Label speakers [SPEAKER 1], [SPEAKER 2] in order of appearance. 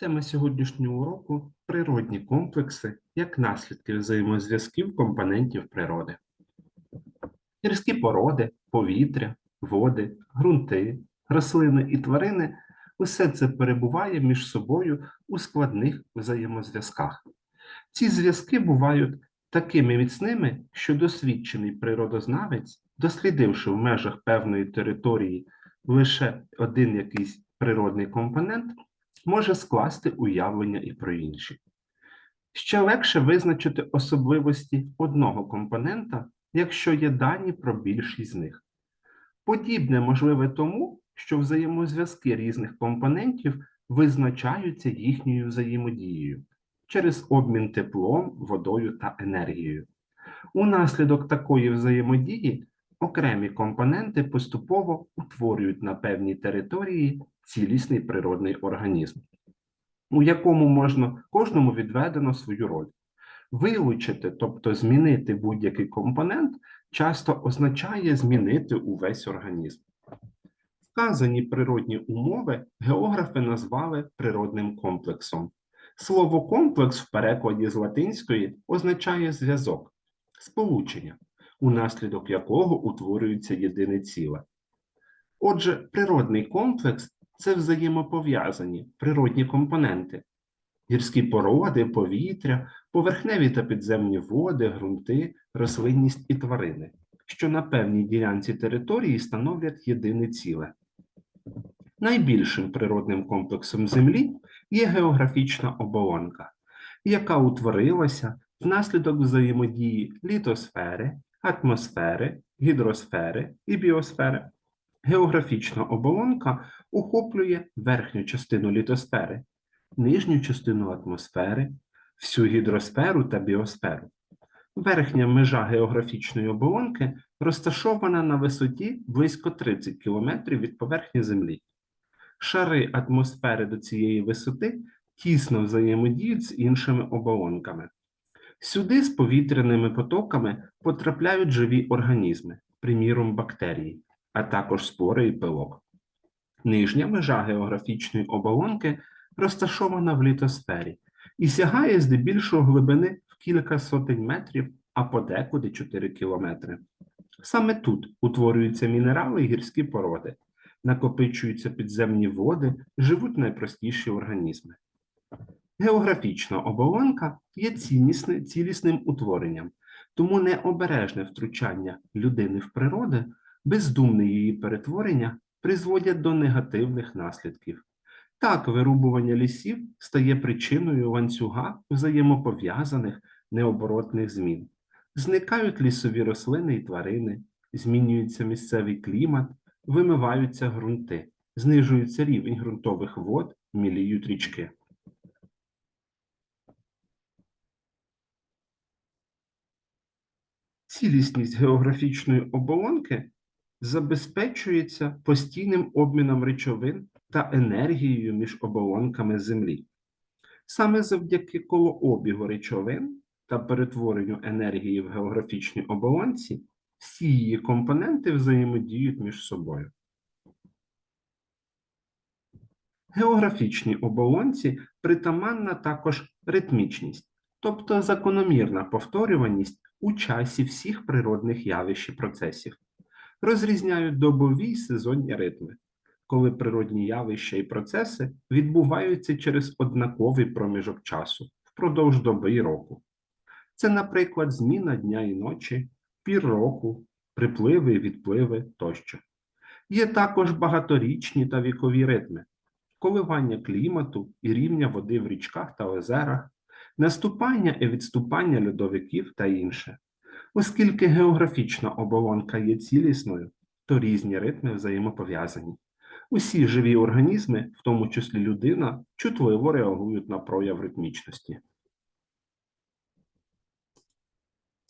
[SPEAKER 1] Тема сьогоднішнього уроку природні комплекси як наслідки взаємозв'язків компонентів природи. Гірські породи, повітря, води, ґрунти, рослини і тварини усе це перебуває між собою у складних взаємозв'язках. Ці зв'язки бувають такими міцними, що досвідчений природознавець, дослідивши в межах певної території лише один якийсь природний компонент, може скласти уявлення і про інші. Ще легше визначити особливості одного компонента, якщо є дані про більшість з них. Подібне можливе тому, що взаємозв'язки різних компонентів визначаються їхньою взаємодією через обмін теплом, водою та енергією. Унаслідок такої взаємодії окремі компоненти поступово утворюють на певній території цілісний природний організм, у якому можна кожному відведено свою роль. Вилучити, тобто змінити будь-який компонент, часто означає змінити увесь організм. Вказані природні умови географи назвали природним комплексом. Слово комплекс в перекладі з латинської означає зв'язок, сполучення, унаслідок якого утворюється єдине ціле. Отже, природний комплекс це взаємопов'язані природні компоненти, гірські породи, повітря, поверхневі та підземні води, ґрунти, рослинність і тварини, що на певній ділянці території становлять єдине ціле. Найбільшим природним комплексом Землі є географічна оболонка, яка утворилася внаслідок взаємодії літосфери, атмосфери, гідросфери і біосфери. Географічна оболонка охоплює верхню частину літосфери, нижню частину атмосфери, всю гідросферу та біосферу. Верхня межа географічної оболонки розташована на висоті близько 30 км від поверхні Землі. Шари атмосфери до цієї висоти тісно взаємодіють з іншими оболонками. Сюди з повітряними потоками потрапляють живі організми, приміром бактерії, а також спори і пилок. Нижня межа географічної оболонки розташована в літосфері і сягає здебільшого глибини в кілька сотень метрів, а подекуди 4 кілометри. Саме тут утворюються мінерали і гірські породи, накопичуються підземні води, живуть найпростіші організми. Географічна оболонка є цілісним утворенням, тому необережне втручання людини в природу, бездумне її перетворення призводять до негативних наслідків. Так, вирубування лісів стає причиною ланцюга взаємопов'язаних необоротних змін. Зникають лісові рослини і тварини, змінюється місцевий клімат, вимиваються ґрунти, знижується рівень ґрунтових вод, міліють річки. Цілісність географічної оболонки забезпечується постійним обміном речовин та енергією між оболонками Землі. Саме завдяки колообігу речовин та перетворенню енергії в географічній оболонці всі її компоненти взаємодіють між собою. Географічній оболонці притаманна також ритмічність, тобто закономірна повторюваність у часі всіх природних явищ і процесів. Розрізняють добові й сезонні ритми, коли природні явища і процеси відбуваються через однаковий проміжок часу впродовж доби й року. Це, наприклад, зміна дня і ночі, пір року, припливи і відпливи тощо. Є також багаторічні та вікові ритми, коливання клімату і рівня води в річках та озерах, наступання і відступання льодовиків та інше. Оскільки географічна оболонка є цілісною, то різні ритми взаємопов'язані. Усі живі організми, в тому числі людина, чутливо реагують на прояв ритмічності.